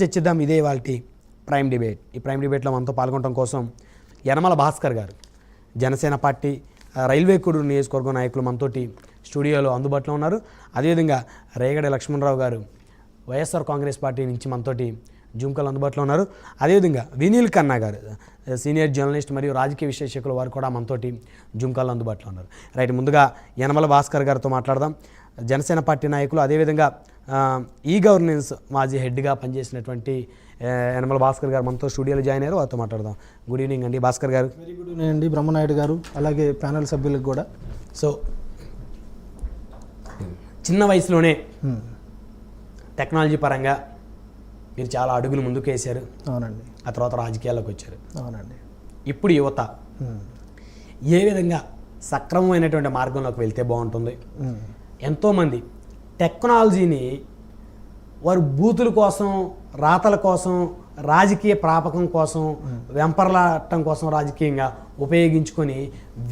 చర్చిద్దాం. ఇదే వాళ్ళ ప్రైమ్ డిబేట్. ఈ ప్రైమ్ డిబేట్లో మనతో పాల్గొనడం కోసం యనమల భాస్కర్ గారు జనసేన పార్టీ రైల్వే కూడు నియోజకవర్గం నాయకులు మనతోటి స్టూడియోలో అందుబాటులో ఉన్నారు. అదేవిధంగా రేగడ లక్ష్మణరావు గారు వైఎస్ఆర్ కాంగ్రెస్ పార్టీ నుంచి మనతోటి జూమ్ అందుబాటులో ఉన్నారు. అదేవిధంగా వినీల్ ఖన్నా గారు సీనియర్ జర్నలిస్ట్ మరియు రాజకీయ విశ్లేషకులు వారు కూడా మనతోటి జూమ్ అందుబాటులో ఉన్నారు. రైట్ ముందుగా యనమల భాస్కర్ గారితో మాట్లాడదాం. జనసేన పార్టీ నాయకులు అదేవిధంగా ఈ గవర్నెన్స్ మాజీ హెడ్గా పనిచేసినటువంటి యనమల భాస్కర్ గారు మనతో స్టూడియోలో జాయిన్ అయ్యారు. వారితో మాట్లాడదాం. గుడ్ ఈవినింగ్ అండి భాస్కర్ గారు. వెరీ గుడ్ ఈవినింగ్ అండి. బ్రహ్మనాయుడు గారు అలాగే ప్యానల్ సభ్యులకు కూడా. సో చిన్న వయసులోనే. టెక్నాలజీ పరంగా మీరు చాలా అడుగులు ముందుకు వేశారు అవునండి. ఆ తర్వాత రాజకీయాల్లోకి వచ్చారు. అవునండి. ఇప్పుడు యువత. ఏ విధంగా సక్రమమైనటువంటి మార్గంలోకి వెళ్తే బాగుంటుంది. ఎంతోమంది. టెక్నాలజీని వారు బూతుల కోసం రాతల కోసం రాజకీయ ప్రాపకం కోసం వెంపర్లాటం కోసం రాజకీయంగా ఉపయోగించుకొని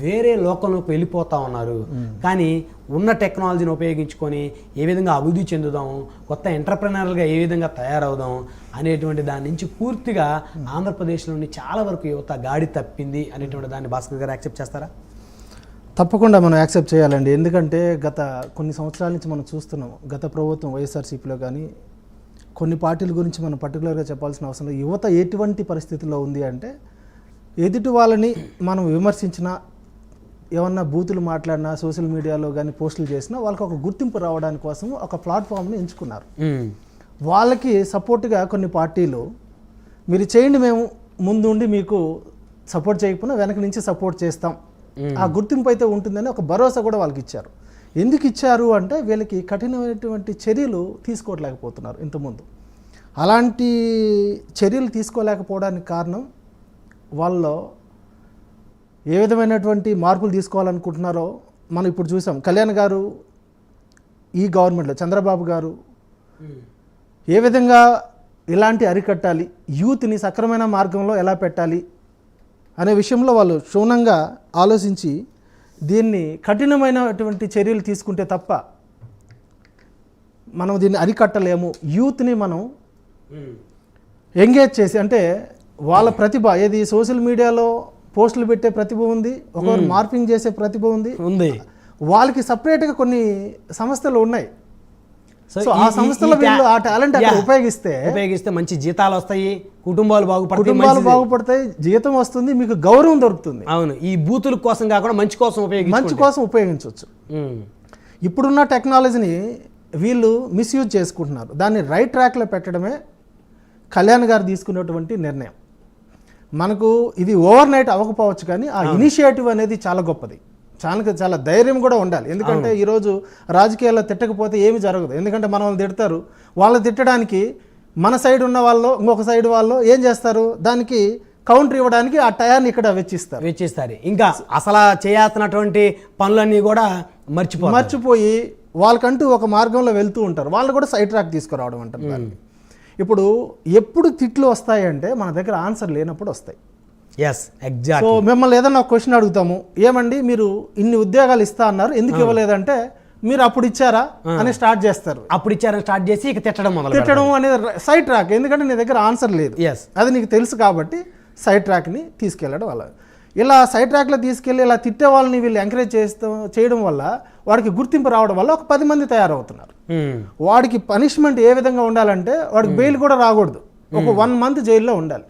వేరే లోకంలోకి వెళ్ళిపోతా ఉన్నారు. కానీ ఉన్న టెక్నాలజీని ఉపయోగించుకొని ఏ విధంగా అభివృద్ధి చెందుదాం కొత్త ఎంటర్ప్రినర్గా ఏ విధంగా తయారవుదాం అనేటువంటి దాని నుంచి పూర్తిగా ఆంధ్రప్రదేశ్లోని చాలా వరకు యువత గాడి తప్పింది అనేటువంటి దాన్ని భాస్కర్ గారు యాక్సెప్ట్ చేస్తారా? తప్పకుండా మనం యాక్సెప్ట్ చేయాలండి. ఎందుకంటే గత కొన్ని సంవత్సరాల నుంచి మనం చూస్తున్నాం. గత ప్రభుత్వం వైఎస్ఆర్సీపీలో కానీ కొన్ని పార్టీల గురించి మనం పర్టికులర్గా చెప్పాల్సిన అవసరం యువత ఎటువంటి పరిస్థితిలో ఉంది అంటే ఎదుటి వాళ్ళని మనం విమర్శించినా ఏమన్నా బూతులు మాట్లాడినా సోషల్ మీడియాలో కానీ పోస్టులు చేసినా వాళ్ళకి ఒక గుర్తింపు రావడానికి కోసం ఒక ప్లాట్ఫామ్ని ఎంచుకున్నారు. వాళ్ళకి సపోర్ట్గా కొన్ని పార్టీలు మీరు చేయండి మేము ముందుండి మీకు సపోర్ట్ చేయకపోయినా వెనక నుంచి సపోర్ట్ చేస్తాం. ఆ గుర్తింపు అయితే ఉంటుందని ఒక భరోసా కూడా వాళ్ళకి ఇచ్చారు. ఎందుకు ఇచ్చారు అంటే వీళ్ళకి కఠినమైనటువంటి చర్యలు తీసుకోవట్లేకపోతున్నారు ఇంతకుముందు. అలాంటి చర్యలు తీసుకోలేకపోవడానికి కారణం వాళ్ళలో ఏ విధమైనటువంటి మార్పులు తీసుకోవాలనుకుంటున్నారో మనం ఇప్పుడు చూసాం. కళ్యాణ్ గారు ఈ గవర్నమెంట్లో చంద్రబాబు గారు ఏ విధంగా ఇలాంటి అరికట్టాలి యూత్ని సక్రమైన మార్గంలో ఎలా పెట్టాలి అనే విషయంలో వాళ్ళు క్షుణ్ణంగా ఆలోచించి దీన్ని కఠినమైనటువంటి చర్యలు తీసుకుంటే తప్ప మనం దీన్ని అరికట్టలేము. యూత్ని మనం ఎంగేజ్ చేసి అంటే వాళ్ళ ప్రతిభ ఏది సోషల్ మీడియాలో పోస్టులు పెట్టే ప్రతిభ ఉంది ఒకరు మార్పింగ్ చేసే ప్రతిభ ఉంది. ఉంది. వాళ్ళకి సపరేట్గా కొన్ని సంస్థలు ఉన్నాయి. సో ఆ సంస్థలో వీళ్ళు ఆ టాలెంట్ అక్కడ. ఉపయోగిస్తే ఉపయోగిస్తే మంచి జీతాలు వస్తాయి కుటుంబాలు బాగుపడతాయి కుటుంబాలు. బాగుపడతాయి జీతం వస్తుంది మీకు గౌరవం దొరుకుతుంది అవును ఈ బూతుల కోసం కాకుండా మంచి కోసం ఉపయోగించుకుంటే మంచి కోసం ఉపయోగించవచ్చు. ఇప్పుడున్న టెక్నాలజీని వీళ్ళు మిస్యూజ్ చేసుకుంటున్నారు దాన్ని రైట్ ట్రాక్లో పెట్టడమే కళ్యాణ్ గారు తీసుకున్నటువంటి నిర్ణయం మనకు ఇది ఓవర్ నైట్ అవ్వకపోవచ్చు కానీ ఆ ఇనిషియేటివ్ అనేది చాలా గొప్పది చాలా చాలా ధైర్యం కూడా ఉండాలి. ఎందుకంటే ఈరోజు రాజకీయాల్లో తిట్టకపోతే ఏమి జరగదు. ఎందుకంటే మనం తిడతారు. వాళ్ళు తిట్టడానికి మన సైడ్ ఉన్న వాళ్ళు ఇంకొక సైడ్ వాళ్ళు ఏం చేస్తారు? దానికి కౌంటర్ ఇవ్వడానికి ఆ టయాన్ని ఇక్కడ వెచ్చిస్తారు. వెచ్చిస్తారు. ఇంకా అసలు చేయాల్సినటువంటి పనులన్నీ కూడా మర్చిపో మర్చిపోయి వాళ్ళకంటూ ఒక మార్గంలో వెళ్తూ ఉంటారు. వాళ్ళు కూడా సైడ్ ట్రాక్ తీసుకురావడం అంటారు ఇప్పుడు ఎప్పుడు తిట్లు వస్తాయంటే మన దగ్గర ఆన్సర్ లేనప్పుడు వస్తాయి. ఎస్ ఎగ్జాక్ట్ సో మిమ్మల్ని ఏదన్నా ఒక క్వశ్చన్ అడుగుతాము. ఏమండి మీరు ఇన్ని ఉద్యోగాలు ఇస్తా అన్నారు ఎందుకు ఇవ్వలేదంటే మీరు అప్పుడు ఇచ్చారా అని స్టార్ట్ చేస్తారు. అప్పుడు ఇచ్చారని స్టార్ట్ చేసి ఇక తిట్టడం మొదలు తిట్టడం అనేది సైడ్ ట్రాక్ ఎందుకంటే నీ దగ్గర ఆన్సర్ లేదు. ఎస్ అది నీకు తెలుసు కాబట్టి సైడ్ ట్రాక్ని తీసుకెళ్ళడం వల్ల. ఇలా సైడ్ ట్రాక్లో తీసుకెళ్ళి ఇలా తిట్టే వాళ్ళని వీళ్ళు ఎంకరేజ్ చేస్తూ చేయడం వల్ల వాడికి గుర్తింపు రావడం వల్ల ఒక పది మంది తయారవుతున్నారు. వాడికి పనిష్మెంట్ ఏ విధంగా ఉండాలంటే వాడికి బెయిల్ కూడా రాకూడదు. ఒక వన్ మంత్ జైల్లో ఉండాలి.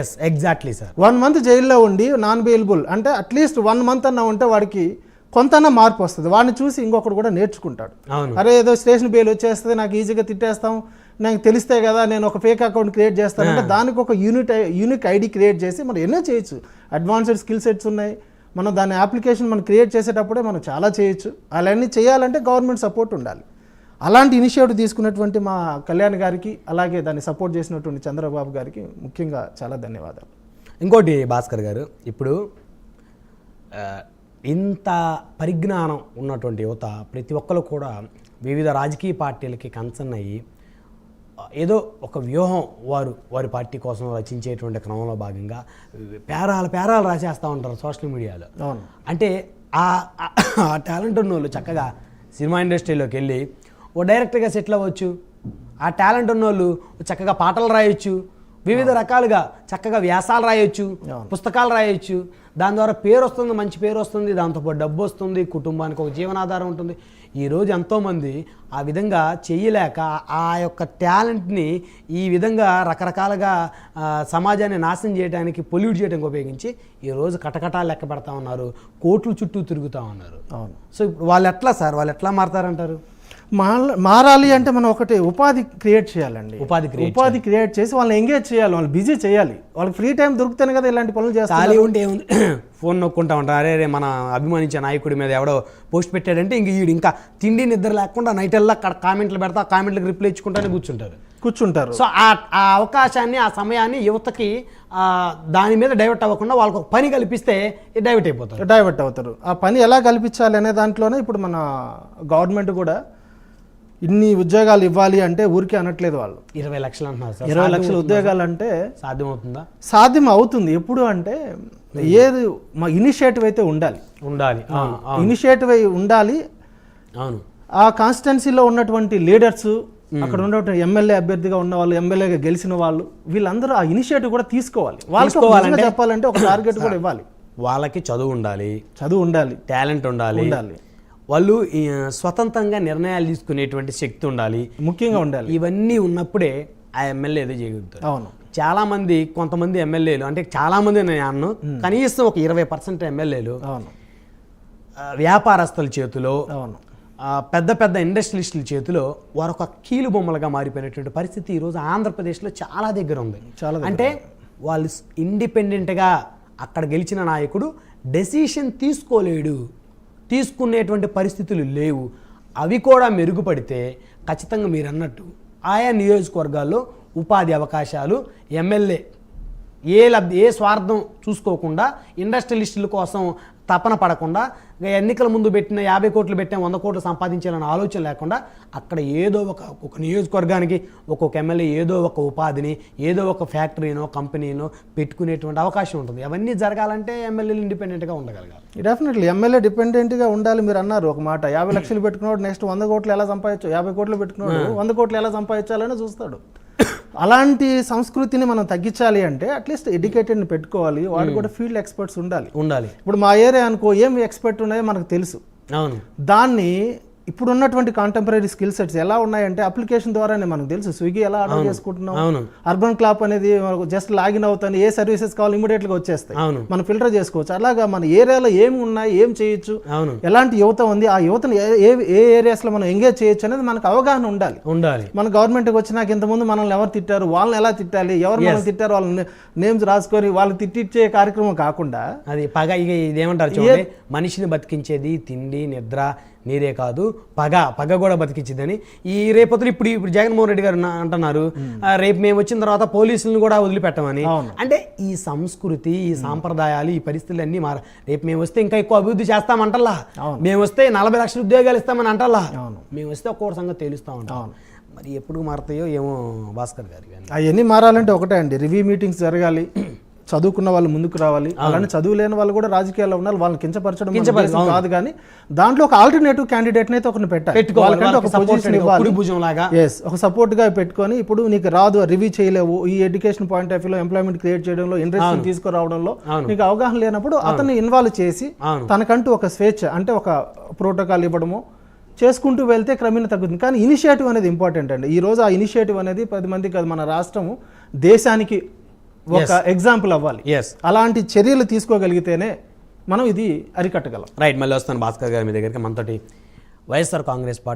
Yes exactly sir one month జైల్లో ఉండి నాన్ బెయిలబుల్ అంటే అట్లీస్ట్ వన్ మంత్ అన్న ఉంటే వాడికి కొంతన్నా మార్పు వస్తుంది. వాడిని చూసి ఇంకొకడు కూడా నేర్చుకుంటాడు. అరే ఏదో స్టేషన్ బెయిల్ వచ్చేస్తుంది నాకు ఈజీగా తిట్టేస్తాం నాకు తెలిస్తే కదా నేను ఒక ఫేక్ అకౌంట్ క్రియేట్ చేస్తానంటే దానికి ఒక యూనిట్ యూనిక్ ఐడి క్రియేట్ చేసి మనం ఎన్నో చేయొచ్చు. అడ్వాన్స్డ్ స్కిల్ సెట్స్ ఉన్నాయి. మనం దాని అప్లికేషన్ మనం క్రియేట్ చేసేటప్పుడే మనం చాలా చేయొచ్చు. అలాంటి చేయాలంటే గవర్నమెంట్ సపోర్ట్ ఉండాలి. అలాంటి ఇనిషియేటివ్ తీసుకున్నటువంటి మా కళ్యాణ్ గారికి అలాగే దాన్ని సపోర్ట్ చేసినటువంటి చంద్రబాబు గారికి ముఖ్యంగా చాలా ధన్యవాదాలు. ఇంకోటి భాస్కర్ గారు ఇప్పుడు ఇంత పరిజ్ఞానం ఉన్నటువంటి యువత ప్రతి ఒక్కరు కూడా వివిధ రాజకీయ పార్టీలకి కన్సర్న్ అయ్యి ఏదో ఒక వ్యూహం వారు వారి పార్టీ కోసం రచించేటువంటి క్రమంలో భాగంగా పేరాలు పేరాలు రాసేస్తూ ఉంటారు సోషల్ మీడియాలో. అంటే ఆ ఆ టాలెంట్ ఉన్న వాళ్ళు చక్కగా సినిమా ఇండస్ట్రీలోకి వెళ్ళి ఓ డైరెక్ట్గా సెటిల్ అవ్వచ్చు. ఆ టాలెంట్ ఉన్నోళ్ళు చక్కగా పాటలు రాయొచ్చు. వివిధ రకాలుగా చక్కగా వ్యాసాలు రాయొచ్చు పుస్తకాలు రాయొచ్చు. దాని ద్వారా పేరు వస్తుంది మంచి పేరు వస్తుంది దాంతోపాటు డబ్బు వస్తుంది కుటుంబానికి ఒక జీవనాధారం ఉంటుంది. ఈరోజు ఎంతోమంది ఆ విధంగా చెయ్యలేక ఆ యొక్క టాలెంట్ని ఈ విధంగా రకరకాలుగా సమాజాన్ని నాశనం చేయడానికి పొల్యూట్ చేయడానికి ఉపయోగించి ఈరోజు కటకటాలు లెక్క పెడతా ఉన్నారు. కోట్లు చుట్టూ తిరుగుతూ ఉన్నారు. అవును. సో ఇప్పుడు వాళ్ళు ఎట్లా సార్? వాళ్ళు ఎట్లా మారతారంటారు? మారాలి అంటే మనం ఒకటి ఉపాధి క్రియేట్ చేయాలండి. ఉపాధి ఉపాధి క్రియేట్ చేసి వాళ్ళని ఎంగేజ్ చేయాలి వాళ్ళు బిజీ చేయాలి. వాళ్ళకి ఫ్రీ టైం దొరికితేనే కదా ఇలాంటి పనులు చేస్తారు ఉంటే ఫోన్ నొక్కుంటా ఉంటారు అరే రే మన అభిమానించే నాయకుడి మీద ఎవడో పోస్ట్ పెట్టాడంటే ఇంక వీడు ఇంకా తిండి నిద్ర లేకుండా నైట్ వెళ్ళా అక్కడ కామెంట్లు పెడతా కామెంట్లకు రిప్లై ఇచ్చుకుంటానే కూర్చుంటారు. కూర్చుంటారు. సో ఆ ఆ అవకాశాన్ని ఆ సమయాన్ని యువతకి దాని మీద డైవర్ట్ అవ్వకుండా వాళ్ళకి ఒక పని కల్పిస్తే డైవర్ట్ అయిపోతారు. డైవర్ట్ అవుతారు. ఆ పని ఎలా కల్పించాలి అనే దాంట్లోనే ఇప్పుడు మన గవర్నమెంట్ కూడా ఇన్ని ఉద్యోగాలు ఇవ్వాలి అంటే ఊరికే అనట్లేదు వాళ్ళు. ఇరవై లక్షలు అంటున్నారు సార్. ఇరవై లక్షల ఉద్యోగాలు అంటే సాధ్యమవుతుందా? సాధ్యం అవుతుంది. ఎప్పుడు అంటే ఏది మా ఇనిషియేటివ్ అయితే ఉండాలి. ఉండాలి. ఇనిషియేటివ్ అయి ఉండాలి. అవును. ఆ కాన్స్టిట్యున్సీలో ఉన్నటువంటి లీడర్స్ అక్కడ ఉన్నటువంటి ఎమ్మెల్యే అభ్యర్థిగా ఉన్న వాళ్ళు ఎమ్మెల్యేగా గెలిచిన వాళ్ళు వీళ్ళందరూ ఆ ఇనిషియేటివ్ కూడా తీసుకోవాలి. వాళ్ళకి చెప్పాలంటే ఒక టార్గెట్ కూడా ఇవ్వాలి. వాళ్ళకి చదువు ఉండాలి. చదువు ఉండాలి. టాలెంట్ ఉండాలి. ఉండాలి. వాళ్ళు స్వతంత్రంగా నిర్ణయాలు తీసుకునేటువంటి శక్తి ఉండాలి. ముఖ్యంగా ఉండాలి. ఇవన్నీ ఉన్నప్పుడే ఆ ఎమ్మెల్యే ఏదో చేయగలుగుతారు అవును. చాలా మంది కొంతమంది ఎమ్మెల్యేలు అంటే చాలా మంది నేను అన్ను కనీసం ఒక ఇరవై పర్సెంట్ ఎమ్మెల్యేలు అవును. వ్యాపారస్తుల చేతిలో అవును. పెద్ద పెద్ద ఇండస్ట్రియలిస్టుల చేతిలో వారు ఒక కీలు బొమ్మలుగా మారిపోయినటువంటి పరిస్థితి ఈరోజు ఆంధ్రప్రదేశ్లో చాలా దగ్గర ఉంది. చాలా అంటే వాళ్ళు ఇండిపెండెంట్గా అక్కడ గెలిచిన నాయకుడు డెసిషన్ తీసుకోలేడు. తీసుకునేటువంటి పరిస్థితులు లేవు. అవి కూడా మెరుగుపడితే ఖచ్చితంగా మీరు అన్నట్టు ఆయా నియోజకవర్గాల్లో ఉపాధి అవకాశాలు ఎమ్మెల్యే ఏ లబ్ధి ఏ స్వార్థం చూసుకోకుండా ఇండస్ట్రియలిస్టుల కోసం తపన పడకుండా ఎన్నికల ముందు పెట్టిన యాభై కోట్లు పెట్టిన వంద కోట్లు సంపాదించాలన్న ఆలోచన లేకుండా అక్కడ ఏదో ఒక ఒక నియోజకవర్గానికి ఒక్కొక్క ఎమ్మెల్యే ఏదో ఒక ఉపాధిని ఏదో ఒక ఫ్యాక్టరీనో కంపెనీనో పెట్టుకునేటువంటి అవకాశం ఉంటుంది. అవన్నీ జరగాలంటే ఎమ్మెల్యేలు ఇండిపెండెంట్గా ఉండగలగాలి. డెఫినెట్లీ ఎమ్మెల్యే డిపెండెంట్గా ఉండాలి మీరు అన్నారు ఒక మాట. యాభై లక్షలు పెట్టుకున్నాడు నెక్స్ట్ వంద కోట్లు ఎలా సంపాదించు యాభై కోట్లు పెట్టుకున్నాడు వంద కోట్లు ఎలా సంపాదించాలని చూస్తాడు. అలాంటి సంస్కృతిని మనం తగ్గించాలి అంటే అట్లీస్ట్ ఎడ్యుకేటెడ్ని పెట్టుకోవాలి. వాడు కూడా ఫీల్డ్ ఎక్స్పర్ట్స్ ఉండాలి. ఉండాలి. ఇప్పుడు మా ఏరియా అనుకో ఏం ఎక్స్పర్ట్ ఉన్నాయో మనకు తెలుసు. అవును. దాన్ని ఇప్పుడు ఉన్నటువంటి కాంటెంపరీ స్కిల్ సెట్స్ ఎలా ఉన్నాయంటే అప్లికేషన్ ద్వారానే మనకు తెలుసు. స్విగ్గీ ఎలా ఆర్డర్ చేసుకుంటున్నాం అర్బన్ క్లాప్ అనేది జస్ట్ లాగిన్ అవుతాను ఏ సర్వీసెస్ కావాలి immediate గా వచ్చేస్తాయి. మనం ఫిల్టర్ చేసుకోవచ్చు. అలాగా మన ఏరియాలో ఏమి ఉన్నాయి ఏం చేయొచ్చు అవును. ఎలాంటి యువత ఉంది ఆ యువతను ఏ ఏ- ఏ ఏరియాస్లో మనం ఎంగేజ్ చేయొచ్చు అనేది మనకు అవగాహన ఉండాలి. ఉండాలి. మన గవర్నమెంట్కి వచ్చినాక ఇంతకుముందు మనల్ని ఎవరు తిట్టారు వాళ్ళని ఎలా తిట్టాలి ఎవరు మనం తిట్టారు వాళ్ళని నేమ్స్ రాసుకొని వాళ్ళని తిట్టించే కార్యక్రమం కాకుండా అది పగ ఇక ఇదేమంటారు చూడండి మనిషిని బతికించేది తిండి నిద్ర నీరే కాదు పగ పగ కూడా బతికించిందని ఈ రేపొద్దులు ఇప్పుడు ఇప్పుడు జగన్మోహన్ రెడ్డి గారు అంటున్నారు. రేపు మేము వచ్చిన తర్వాత పోలీసులను కూడా వదిలిపెట్టమని. అంటే ఈ సంస్కృతి ఈ సాంప్రదాయాలు ఈ పరిస్థితులు అన్నీ మార రేపు మేము వస్తే ఇంకా ఎక్కువ అభివృద్ధి చేస్తామంటల్లా. మేము వస్తే నలభై లక్షల ఉద్యోగాలు ఇస్తామని అంటల్లా. మేము వస్తే ఒక్కొక్క సంగతి తేలుస్తా ఉంటాం. మరి ఎప్పుడు మారుతాయో ఏమో భాస్కర్ గారు. అవన్నీ మారాలంటే ఒకటే అండి. రివ్యూ మీటింగ్స్ జరగాలి. చదువుకున్న వాళ్ళు ముందుకు రావాలి. అలానే చదువు లేని వాళ్ళు కూడా రాజకీయాల్లో ఉన్నారు. వాళ్ళని కించపరచడం కాదు కానీ దాంట్లో ఒక ఆల్టర్నేటివ్ క్యాండిడేట్ అయితే ఒకరిని పెట్టాలి. ఒక పొజిషన్ ఇవ్వాలి. ఎస్ సపోర్ట్గా పెట్టుకొని ఇప్పుడు నీకు రాదు రివ్యూ చేయలేవు. ఈ ఎడ్యుకేషన్ పాయింట్ ఆఫ్ వ్యూలో ఎంప్లాయ్మెంట్ క్రియేట్ చేయడంలో ఇంట్రెస్ట్ తీసుకురావడంలో. నీకు అవగాహన లేనప్పుడు అతన్ని ఇన్వాల్వ్ చేసి. తనకంటూ ఒక స్వేచ్ఛ అంటే ఒక ప్రోటోకాల్ ఇవ్వడము చేసుకుంటూ వెళ్తే క్రమేణా తగ్గుతుంది. కానీ ఇనిషియేటివ్ అనేది ఇంపార్టెంట్ అండి. ఈ రోజు ఆ ఇనిషియేటివ్ అనేది పది మందికి కాదు మన రాష్ట్రము దేశానికి ఒక ఎగ్జాంపుల్ అవ్వాలి. ఎస్ అలాంటి చర్యలు తీసుకోగలిగితేనే మనం ఇది అరికట్టగలం. రైట్ మళ్ళీ వస్తాను భాస్కర్ గారి మీ దగ్గరికి. మనతోటి వైఎస్ఆర్ కాంగ్రెస్ పార్టీ